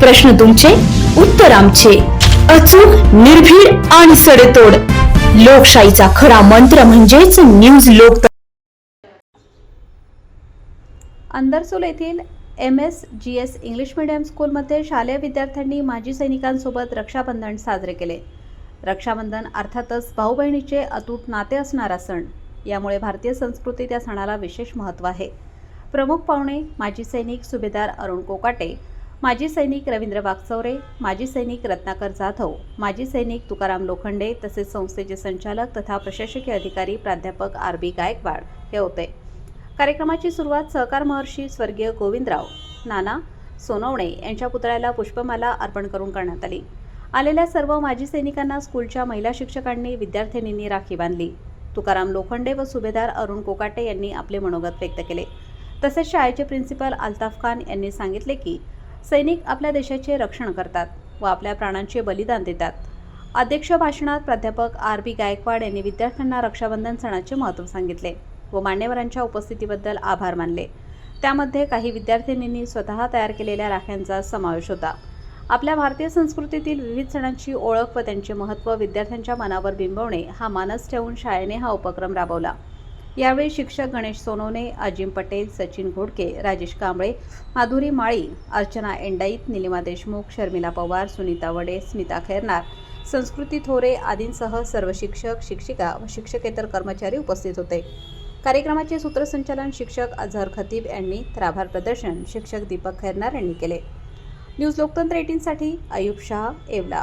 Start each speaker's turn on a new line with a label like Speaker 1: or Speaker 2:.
Speaker 1: प्रश्न तुमचे उत्तर आमचे. अचूक निर्भीड आणि सडेतोड. लोकशाहीचा खरा मंत्र म्हणजेच न्यूज लोक
Speaker 2: अंदरसूल येथील M S G S English medium स्कूलमध्ये शालेय विद्यार्थ्यांनी माजी सैनिकांसोबत रक्षाबंधन साजरे केले. रक्षाबंधन अर्थातच भाऊ बहिणीचे अतूट नाते असणारा सण. यामुळे भारतीय संस्कृतीत या सणाला विशेष महत्त्व आहे. प्रमुख पाहुणे माजी सैनिक सुभेदार अरुण कोकाटे माजी सैनिक रवींद्र वागचौरे माजी सैनिक रत्नाकर जाधव माजी सैनिक तुकाराम लोखंडे तसेच संस्थेचे संचालक तथा प्रशासकीय अधिकारी प्राध्यापक आर बी गायकवाड हे होते. कार्यक्रमाची सुरुवात सहकार महर्षी स्वर्गीय गोविंदराव नाना सोनवणे यांच्या पुतळ्याला पुष्पमाला अर्पण करून करण्यात आली. आलेल्या सर्व माजी सैनिकांना स्कूलच्या महिला शिक्षकांनी विद्यार्थिनींनी राखी बांधली. तुकाराम लोखंडे व सुभेदार अरुण कोकाटे यांनी आपले मनोगत व्यक्त केले. तसेच शाळेचे प्रिन्सिपल अल्ताफ खान यांनी सांगितले की सैनिक आपल्या देशाचे रक्षण करतात व आपल्या प्राणांचे बलिदान देतात. अध्यक्ष भाषणात प्राध्यापक आर बी गायकवाड यांनी विद्यार्थ्यांना रक्षाबंधन सणाचे महत्त्व सांगितले व मान्यवरांच्या उपस्थितीबद्दल आभार मानले. त्यामध्ये काही विद्यार्थिनींनी स्वतः तयार केलेल्या राख्यांचा समावेश होता. आपल्या भारतीय संस्कृतीतील विविध सणांची ओळख व त्यांचे महत्त्व विद्यार्थ्यांच्या मनावर बिंबवणे हा मानस ठेवून शाळेने हा उपक्रम राबवला. यावेळी शिक्षक गणेश सोनवणे अजिम पटेल सचिन घोडके राजेश कांबळे माधुरी माळी अर्चना एंडाईत निलिमा देशमुख शर्मिला पवार सुनीता वडे स्मिता खैरनार संस्कृती थोरे आदींसह सर्व शिक्षक शिक्षिका व शिक्षकेतर कर्मचारी उपस्थित होते. कार्यक्रमाचे सूत्रसंचालन शिक्षक अझहर खतीब यांनी तर आभार प्रदर्शन शिक्षक दीपक खैरनार यांनी केले. न्यूज लोकतंत्र एटीनसाठी अयुब शाह येवला